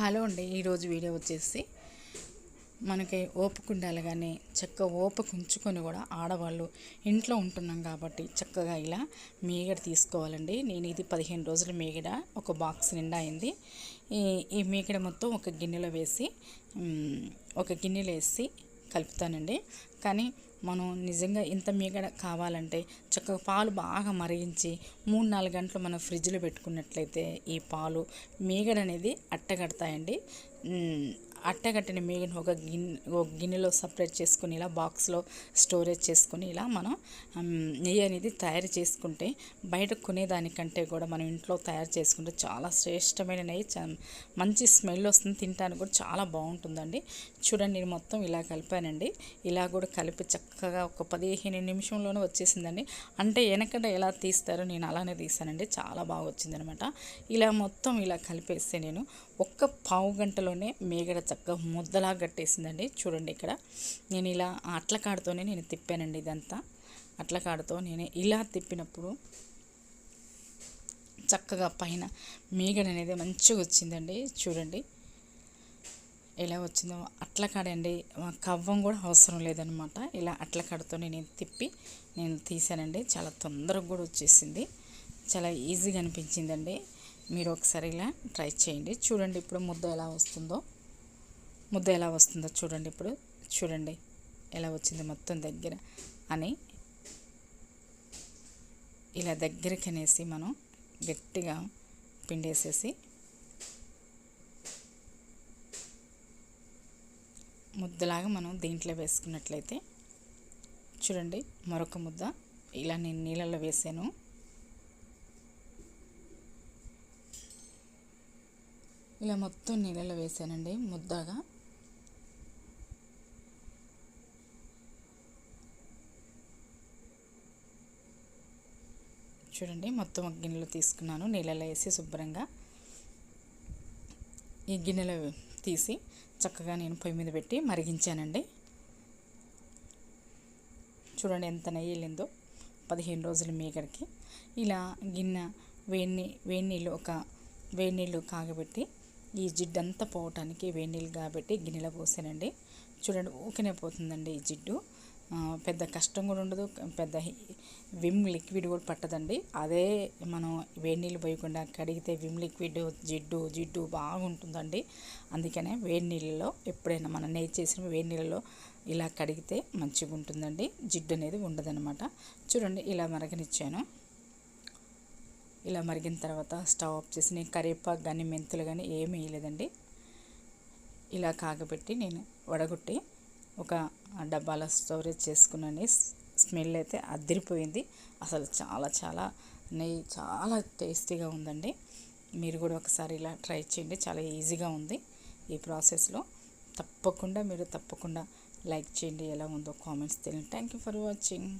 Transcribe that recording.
Hello అండి ఈరోజు video వచ్చేసి మనకి ఓపిక ఉండాలి కానీ చక్కగా ఓపిక ఉంచుకొని కూడా ఆడవాళ్ళు ఇంట్లో ఉంటున్నాం కాబట్టి చక్కగా ఇలా మీగడ తీసుకోవాలండి. నేను ఇది పదిహేను రోజుల మేగడ ఒక బాక్స్ నిండా అయింది. ఈ ఈ మొత్తం ఒక గిన్నెలో వేసి ఒక గిన్నెలో వేసి కలుపుతానండి. కానీ మనం నిజంగా ఇంత మీగడ కావాలంటే చక్కగా పాలు బాగా మరిగించి మూడు నాలుగు గంటలు మనం ఫ్రిడ్జ్లో పెట్టుకున్నట్లయితే ఈ పాలు మీగడ అనేది అట్టగడతాయండి. అట్టగట్టిన మీగడ ఒక గిన్నె ఒక గిన్నెలో సపరేట్ చేసుకుని ఇలా బాక్స్లో స్టోరేజ్ చేసుకుని ఇలా మనం నెయ్యి అనేది తయారు చేసుకుంటే బయట కొనేదానికంటే కూడా మనం ఇంట్లో తయారు చేసుకుంటే చాలా శ్రేష్టమైన నెయ్యి మంచి స్మెల్ వస్తుంది తినడానికి కూడా చాలా బాగుంటుందండి. చూడండి నేను మొత్తం ఇలా కలిపానండి. ఇలా కూడా కలిపి చక్కగా ఒక పదిహేను నిమిషంలోనే వచ్చేసిందండి. అంటే వెనకట ఎలా తీస్తారో నేను అలానే తీసానండి. చాలా బాగా వచ్చిందనమాట. ఇలా మొత్తం ఇలా కలిపేస్తే నేను ఒక్క పావు గంటలోనే మేగడ చక్కగా ముద్దలా కట్టేసిందండి. చూడండి ఇక్కడ. నేను ఇలా అట్ల కాడుతోనే నేను తిప్పానండి ఇదంతా. అట్ల కాడుతో నేను ఇలా తిప్పినప్పుడు చక్కగా పైన మీగడ అనేది మంచిగా వచ్చిందండి. చూడండి. ఎలా వచ్చిందో అట్ల కాడండి కవ్వం కూడా అవసరం లేదనమాట. ఇలా అట్ల కాడతో నేను తిప్పి నేను తీసానండి. చాలా తొందరగా కూడా వచ్చేసింది. చాలా ఈజీగా అనిపించిందండి. మీరు ఒకసారి ఇలా ట్రై చేయండి. చూడండి ఇప్పుడు ముద్ద ఎలా వస్తుందో. ముద్ద ఎలా వస్తుందో చూడండి ఇప్పుడు. చూడండి. ఎలా వచ్చింది మొత్తం దగ్గర అని ఇలా దగ్గరికి అనేసి మనం గట్టిగా పిండేసేసి ముద్దలాగా మనం దీంట్లో వేసుకున్నట్లయితే చూడండి మరొక ముద్ద ఇలా నేను నీళ్ళల్లో వేసాను. ఇలా మొత్తం నీళ్ళలో వేసానండి. ముద్దగా చూడండి మొత్తం ఒక గిన్నెలో తీసుకున్నాను. నీళ్ళలో వేసి శుభ్రంగా ఈ గిన్నెలో తీసి చక్కగా నేను పొయ్యి మీద పెట్టి మరిగించానండి. చూడండి ఎంత నెయ్యి వెళ్ళిందో పదిహేను రోజుల మీగడికి ఇలా గిన్నె వేడి వేడి నీళ్ళు ఒక వేడి నీళ్ళు కాగబెట్టి ఈ జిడ్డంతా పోవటానికి వేడి నీళ్ళు కాబట్టి గిన్నెలో పోసానండి. చూడండి ఊకనే పోతుందండి ఈ జిడ్డు. పెద్ద కష్టం కూడా ఉండదు. పెద్ద విమ్ లిక్విడ్ కూడా పట్టదండి. అదే మనం వేడి నీళ్ళు పోయకుండా కడిగితే విమ్ లిక్విడ్ జిడ్డు జిడ్డు బాగుంటుందండి. అందుకనే వేడి నీళ్ళలో ఎప్పుడైనా మనం నెయ్యి చేసిన వేడి నీళ్ళలో ఇలా కడిగితే మంచిగా ఉంటుందండి. జిడ్డు అనేది ఉండదనమాట చూడండి ఇలా మరగనిచ్చాను. ఇలా మరిగిన తర్వాత స్టవ్ ఆఫ్ చేసి నేను కరివేపాకు కానీ మెంతులు కానీ ఏమీ వేయలేదండి. ఇలా కాగబెట్టి నేను వడగొట్టి ఒక డబ్బాలో స్టోరేజ్ చేసుకున్నాను స్మెల్ అయితే అదిరిపోయింది. అసలు చాలా చాలా నెయ్యి చాలా టేస్టీగా ఉందండి. మీరు కూడా ఒకసారి ఇలా ట్రై చేయండి. చాలా ఈజీగా ఉంది ఈ ప్రాసెస్లో. తప్పకుండా మీరు తప్పకుండా లైక్ చేయండి. ఎలా ఉందో కామెంట్స్ తెలియండి థ్యాంక్ యూ ఫర్ వాచింగ్.